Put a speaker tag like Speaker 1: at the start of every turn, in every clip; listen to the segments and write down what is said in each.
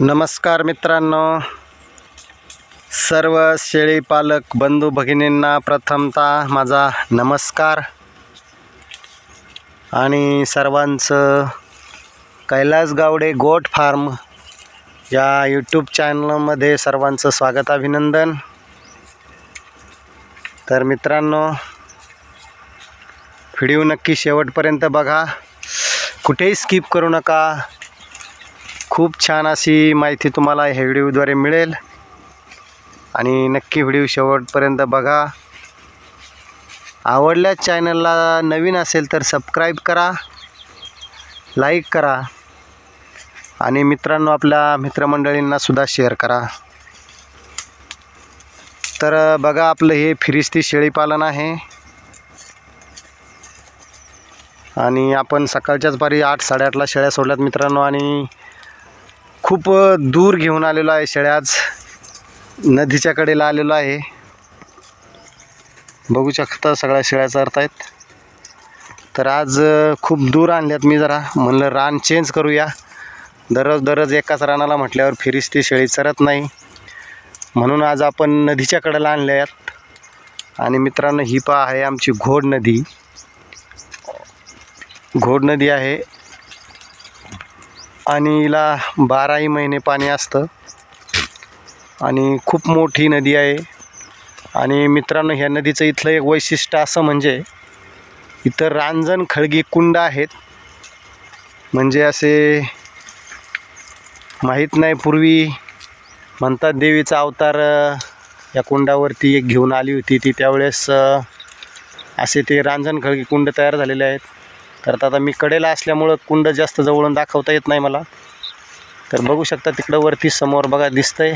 Speaker 1: नमस्कार मित्रांनो. सर्व शेळी पालक बंधू भगिनींना प्रथमतः माझा नमस्कार. आणि सर्वांचं कैलास गावडे गोट फार्म या यूट्यूब चॅनलमध्ये सर्वांचं स्वागत अभिनंदन. तर मित्रांनो व्हिडिओ नक्की शेवटपर्यंत बघा. कुठेही स्किप करू नका. खूप छान अशी माहिती तुम्हाला ह्या व्हिडिओद्वारे मिळेल. आणि नक्की व्हिडिओ शेवटपर्यंत बघा. आवडल्या चॅनलला नवीन असेल तर सबस्क्राईब करा लाईक करा आणि मित्रांनो आपल्या मित्रमंडळींनासुद्धा शेअर करा. तर बघा आपलं हे फिरिस्ती शेळीपालन आहे. आणि आपण सकाळच्याच पारी आठ साडेआठला शेळ्या सोडल्यात मित्रांनो आणि खूप दूर घेऊन आलेलो आहे शेळ्या आज. नदीच्या कडेला आलेलो आहे. बघू शकता सगळ्या शेळ्या चरत आहेत तर आज खूप दूर आणल्यात मी जरा. म्हणलं रान चेंज करूया. दररोज दररोज एकाच रानाला म्हटल्यावर फिरिस्ती शेळी चरत नाही. म्हणून आज आपण नदीच्या कडेला आणल्यात. आणि मित्रांनो ही पा आहे आमची घोड नदी. घोड नदी आहे. आणि हिला बाराही महिने पाणी असतं. आणि खूप मोठी नदी आहे. आणि मित्रांनो ह्या नदीचं इथलं एक वैशिष्ट्य असं म्हणजे इथं रांजण खळगी कुंड आहेत. म्हणजे असे माहीत नाही पूर्वी म्हणतात देवीचा अवतार या कुंडावरती एक घेऊन आली होती ती. त्यावेळेस असे ते रांजण खळगी कुंड तयार झालेले आहेत. तर आता मी कडेला असल्यामुळं कुंड जास्त जवळून दाखवता येत नाही मला. तर बघू शकता तिकडं वरती समोर बघा दिसतंय.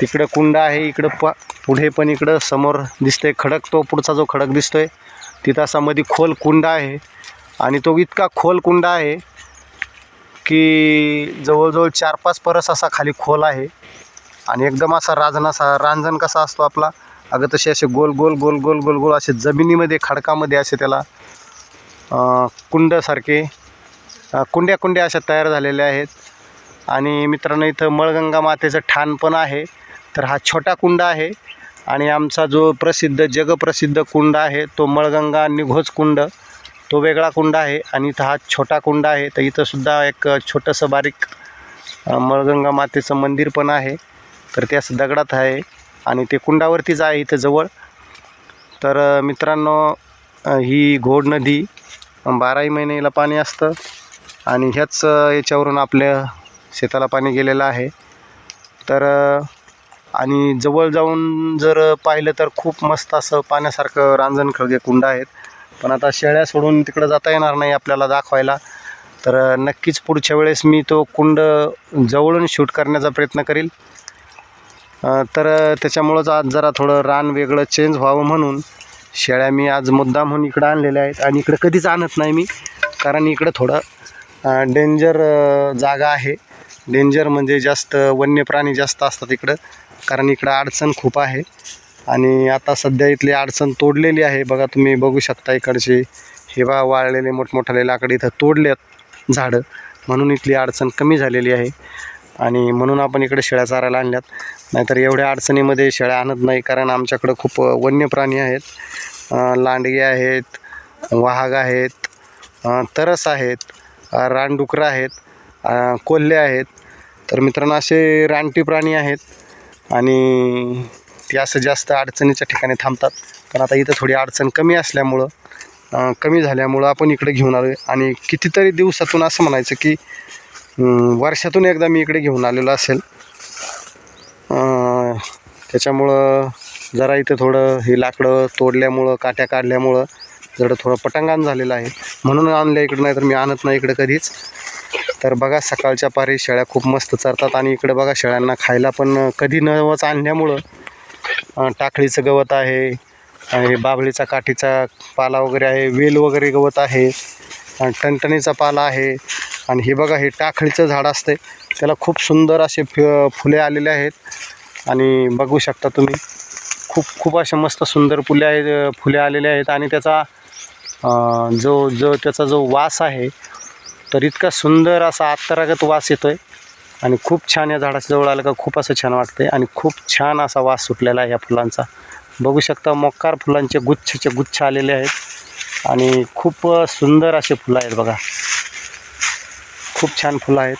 Speaker 1: तिकडं कुंड आहे इकडं प पुढे पण इकडं समोर दिसतंय खडक. तो पुढचा जो खडक दिसतोय तिथं असा मध्ये खोल कुंड आहे. आणि तो इतका खोल कुंड आहे की जवळजवळ चार पाच परस असा खाली खोल आहे. आणि एकदम असा रांजण असा रांजण कसा असतो आपला? अगं तसे असे गोल गोल गोल गोल गोल गोल असे जमिनीमध्ये खडकामध्ये असे त्याला कुंडसारखे कुंड्या कुंड्या अशा तयार झालेल्या आहेत. आणि मित्रांनो इथं मळगंगा मातेचं ठाण पण आहे. तर हा छोटा कुंड आहे. आणि आमचा जो प्रसिद्ध जगप्रसिद्ध कुंड आहे तो मळगंगा निघोज कुंड तो वेगळा कुंड आहे. आणि इथं हा छोटा कुंड आहे. तर इथंसुद्धा एक छोटंसं बारीक मळगंगा मातेचं मंदिर पण आहे. तर ते असं दगडात आहे. आणि ते कुंडावरतीच आहे इथं जवळ. तर मित्रांनो ही घोड नदी बाराही महिने हिला पाणी असतं. आणि ह्याच याच्यावरून आपल्या शेताला पाणी गेलेलं आहे. तर आणि जवळ जाऊन जर पाहिलं तर खूप मस्त असं पाण्यासारखं रांजण खळगे कुंड आहेत. पण आता शेळ्या सोडून तिकडं जाता येणार नाही आपल्याला दाखवायला. तर नक्कीच पुढच्या वेळेस मी तो कुंड जवळून शूट करण्याचा प्रयत्न करील. तर त्याच्यामुळंच आज जरा थोडं रान वेगळं चेंज व्हावं म्हणून शेळ्या मी आज मुद्दामहून इकडं आणलेल्या आहेत आणि इकडं कधीच आणत नाही मी कारण इकडं थोडं डेंजर जागा आहे. डेंजर म्हणजे जास्त वन्य प्राणी जास्त असतात इकडं कारण इकडं अडचण खूप आहे. आणि आता सध्या इथली अडचण तोडलेली आहे. बघा तुम्ही बघू शकता इकडचे हे बा वाळलेले मोठमोठाले लाकडे इथं तोडलेत झाडं. म्हणून इथली अडचण कमी झालेली आहे. आणि म्हणून आपण इकडे शेळ्या चारायला आणल्यात. नाहीतर एवढ्या अडचणीमध्ये शेळ्या आणत नाही कारण आमच्याकडं खूप वन्य प्राणी आहेत. लांडगे आहेत वाघ आहेत तरस आहेत रानडुकरं आहेत कोल्हे आहेत. तर मित्रांनो असे रानटी प्राणी आहेत आणि ते असं जास्त अडचणीच्या ठिकाणी थांबतात. पण आता इथं थोडी अडचण कमी असल्यामुळं कमी झाल्यामुळं आपण इकडे घेऊन आलो आणि कितीतरी दिवसातून असं म्हणायचं की वर्षातून एकदा मी इकडे घेऊन आलेलो असेल. त्याच्यामुळं जरा इथं थोडं हे लाकडं तोडल्यामुळं काट्या काढल्यामुळं जरा थोडं पटांगण झालेलं आहे. म्हणून आणलं इकडं नाही तर मी आणत नाही इकडं कधीच. तर बघा सकाळच्या पारी शेळ्या खूप मस्त चरतात आणि इकडे बघा शेळ्यांना खायला पण कधी नवच आणल्यामुळं टाकळीचं गवत आहे आणि बाभळीचा काठीचा पाला वगैरे आहे वेल वगैरे गवत आहे आणि टणटणीचा पाला आहे आणि हे बघा हे टाकळीचं झाड असते त्याला खूप सुंदर असे फ फुले आलेले आहेत. आणि बघू शकता तुम्ही खूप खूप अशा मस्त सुंदर फुले आहेत फुले आलेले आहेत. आणि त्याचा जो जो त्याचा जो वास आहे तर इतका सुंदर असा आत्तरागत वास येतो आहे आणि खूप छान या झाडाच्या जवळ आलं का खूप असं छान वाटते आणि खूप छान असा वास सुटलेला आहे या फुलांचा. बघू शकता मोकार फुलांचे गुच्छचे गुच्छ आलेले आहेत. आणि खूप सुंदर असे फुलं आहेत बघा. खूप छान फुलं आहेत.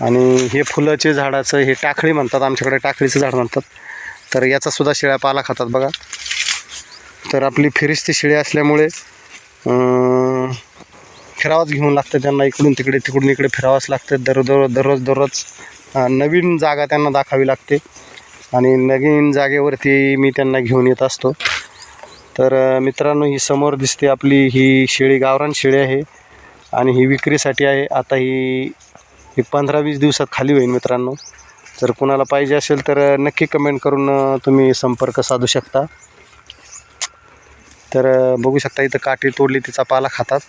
Speaker 1: आणि हे फुलाचे झाडाचं हे टाकळी म्हणतात आमच्याकडे टाकळीचं झाड म्हणतात. तर याचासुद्धा शिळ्या शेळ्या पाला खातात बघा. तर आपली फिरिस्ती शेळी असल्यामुळे फिरावाच फिरावंच घेऊन लागतं त्यांना इकडून तिकडे तिकडून इकडे फिरावंच लागतं दररोज दररोज दररोज नवीन जागा त्यांना दाखावी लागते. आणि नवीन जागेवरती मी त्यांना घेऊन येत असतो. तर मित्रांनो ही समोर दिसते आपली ही शेळी गावरान शेळी आहे. आणि ही विक्रीसाठी आहे. आता ही ही पंधरा वीस दिवसात खाली होईल मित्रांनो. जर कुणाला पाहिजे असेल तर नक्की कमेंट करून तुम्ही संपर्क साधू शकता. तर बघू शकता इथं काठी तोडली तिचा पाला खातात.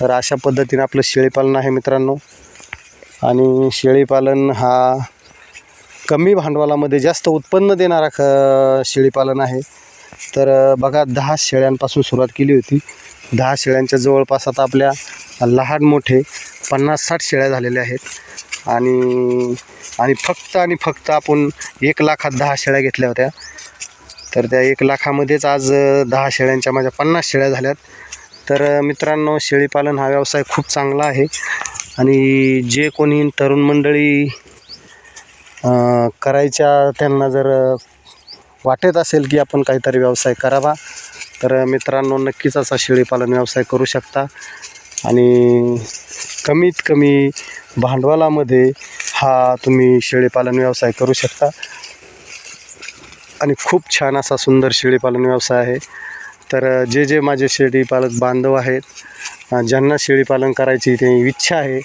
Speaker 1: तर अशा पद्धतीने आपलं शेळीपालन आहे मित्रांनो. आणि शेळीपालन हा कमी भांडवलामध्ये जास्त उत्पन्न देणारा ख शेळीपालन आहे. तर बघा दहा शेळ्यांपासून सुरुवात केली होती. दहा शेळ्यांच्या जवळपास आता आपल्या लहान मोठे पन्नास साठ शेळ्या झालेल्या आहेत. आणि आणि फक्त आणि फक्त आपण एक लाखात दहा शेळ्या घेतल्या होत्या. तर त्या एक लाखामध्येच आज दहा शेळ्यांच्या माझ्या पन्नास शेळ्या झाल्यात. तर मित्रांनो शेळीपालन हा व्यवसाय खूप चांगला आहे. आणि जे कोणी तरुण मंडळी करायच्या त्यांना जर वाटत असेल की आपण काहीतरी व्यवसाय करावा तर मित्रांनो नक्कीच असा शेळीपालन व्यवसाय करू शकता. आणि कमीत कमी भांडवलामध्ये हा तुम्ही शेळीपालन व्यवसाय करू शकता. आणि खूप छान असा सुंदर शेळीपालन व्यवसाय आहे. तर जे जे माझे शेळीपालक बांधव आहेत ज्यांना शेळीपालन करायची ते इच्छा आहे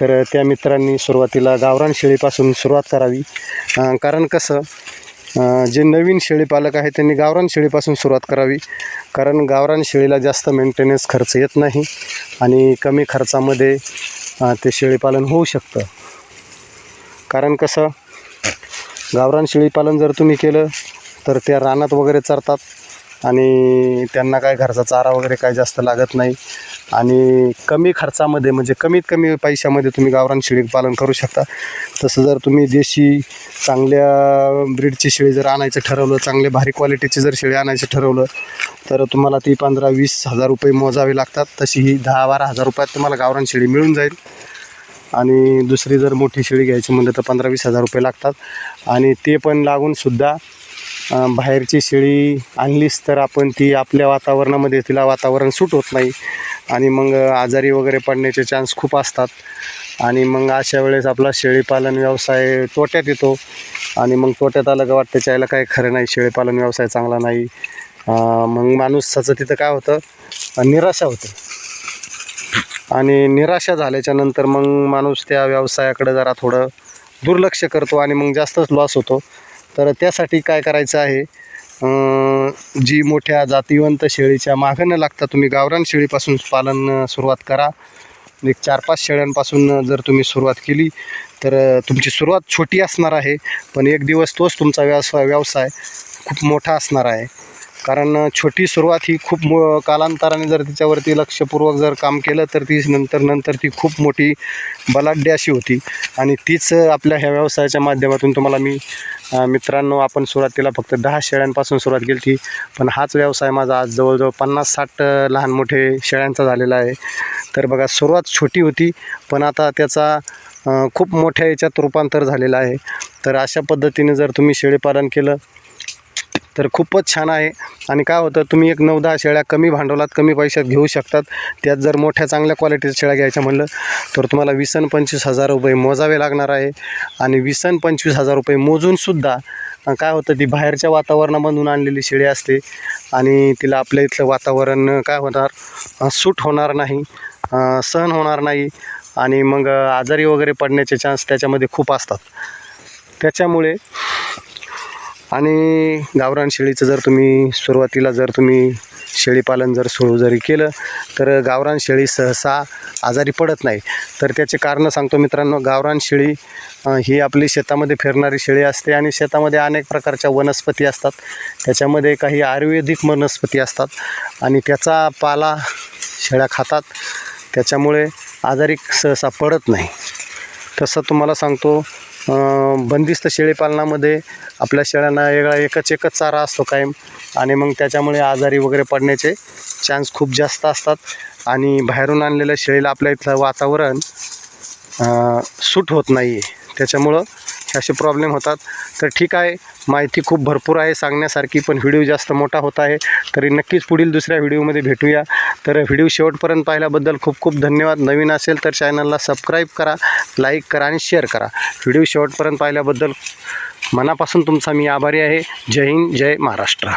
Speaker 1: तर त्या मित्रांनी सुरुवातीला गावरान शेळीपासून सुरुवात करावी. कारण कसं जे नवीन शेळीपालक आहे त्यांनी गावरान शेळीपासून सुरुवात करावी. कारण गावरान शेळीला जास्त मेंटेनन्स खर्च येत नाही आणि कमी खर्चामध्ये ते शेळीपालन होऊ शकतं. कारण कसं गावरान शेळीपालन जर तुम्ही केलं तर त्या रानात वगैरे चरतात आणि त्यांना काय घरचा चारा वगैरे काय जास्त लागत नाही. आणि कमी खर्चामध्ये म्हणजे कमीत कमी पैशामध्ये तुम्ही गावरान शेळी पालन करू शकता. तसं जर तुम्ही देशी चांगल्या ब्रीडची शेळी जर आणायचं ठरवलं चांगले भारी क्वालिटीची जर शेळी आणायचं ठरवलं तर तुम्हाला ती पंधरा वीस हजार रुपये मोजावे लागतात. तशी ही दहा बारा हजार रुपयात तुम्हाला गावरान शेळी मिळून जाईल. आणि दुसरी जर मोठी शेळी घ्यायची म्हणलं तर पंधरा वीस हजार रुपये लागतात. आणि ते पण लागूनसुद्धा बाहेरची शेळी आणलीच तर आपण ती आपल्या वातावरणामध्ये तिला वातावरण सूट होत नाही. आणि मग आजारी वगैरे पडण्याचे चान्स खूप असतात. आणि मग अशा वेळेस आपला शेळीपालन व्यवसाय तोट्यात येतो. आणि मग तोट्यात आलं का वाटतं त्याच्या काही खरं नाही शेळीपालन व्यवसाय चांगला नाही. मग माणूसाचं तिथं काय होतं? निराशा होते. आणि निराशा झाल्याच्यानंतर मग माणूस त्या व्यवसायाकडे जरा थोडं दुर्लक्ष करतो आणि मग जास्तच लॉस होतो. तर त्यासाठी काय करायचं आहे? जी मोठ्या जातीवंत शेळीच्या मागं न लागता तुम्ही गावरान शेळीपासून पालन सुरुवात करा. एक चार पाच शेळ्यांपासून जर तुम्ही सुरुवात केली तर तुमची सुरुवात छोटी असणार आहे पण एक दिवस तोच तुमचा व्यवसाय व्यवसाय खूप मोठा असणार आहे. कारण छोटी सुरुवात ही खूप मो कालांतराने जर तिच्यावरती लक्षपूर्वक जर काम केलं तर ती नंतर नंतर ती खूप मोठी बलाढ्य अशी होती. आणि तीच आपल्या ह्या व्यवसायाच्या माध्यमातून तुम्हाला मी मित्रांनो आपण सुरुवातीला फक्त दहा शेळ्यांपासून सुरुवात केली होती. पण हाच व्यवसाय माझा आज जवळजवळ पन्नास साठ लहान मोठे शेळ्यांचा झालेला आहे. तर बघा सुरुवात छोटी होती पण आता त्याचा खूप मोठ्या याच्यात रूपांतर झालेलं आहे. तर अशा पद्धतीने जर तुम्ही शेळीपालन केलं तर खूपच छान आहे. आणि काय होतं तुम्ही एक नऊ दहा शेळ्या कमी भांडवलात कमी पैशात घेऊ शकतात. त्यात जर मोठ्या चांगल्या क्वालिटीच्या शेळ्या घ्यायच्या म्हणलं तर तुम्हाला वीस आणि पंचवीस हजार रुपये मोजावे लागणार आहे. आणि वीस आणि पंचवीस हजार रुपये मोजूनसुद्धा काय होतं ती बाहेरच्या वातावरणामधून आणलेली शेळी असते. आणि तिला आपल्या इथलं वातावरण काय होणार सूट होणार नाही सहन होणार नाही. आणि मग आजारी वगैरे पडण्याचे चान्स त्याच्यामध्ये खूप असतात. त्याच्यामुळे आणि गावरान शेळीचं जर तुम्ही सुरुवातीला जर तुम्ही शेळीपालन जर सुरू जरी केलं तर गावरान शेळी सहसा आजारी पडत नाही. तर त्याचे कारणं सांगतो मित्रांनो गावरान शेळी ही आपली शेतामध्ये फिरणारी शेळी असते आणि शेतामध्ये अनेक प्रकारच्या वनस्पती असतात. त्याच्यामध्ये काही आयुर्वेदिक वनस्पती असतात आणि त्याचा पाला शेळ्या खातात. त्याच्यामुळे आजारी सहसा पडत नाही. तसं तुम्हाला सांगतो बंदिस्त शेळीपालनामध्ये आपल्या शेळ्यांना वेगळा एकच एकच चारा असतो कायम. आणि मग त्याच्यामुळे आजारी वगैरे पडण्याचे चान्स खूप जास्त असतात. आणि बाहेरून आणलेल्या शेळीला आपल्या इथलं वातावरण सूट होत नाही आहे त्याच्यामुळं असे प्रॉब्लेम होतात. तर ठीक आहे. माहिती खूप भरपूर आहे सांगण्यासारखी पण व्हिडिओ जास्त मोठा होत आहे. तरी नक्कीच पुढील दुसऱ्या व्हिडिओमध्ये भेटूया. तर व्हिडिओ शेवटपर्यंत पाहिल्याबद्दल खूप खूप धन्यवाद. नवीन असेल तर चॅनलला सबस्क्राईब करा लाईक करा आणि शेअर करा. व्हिडिओ शेवटपर्यंत पाहिल्याबद्दल मनापासून तुमचा मी आभारी आहे. जय हिंद जय महाराष्ट्र.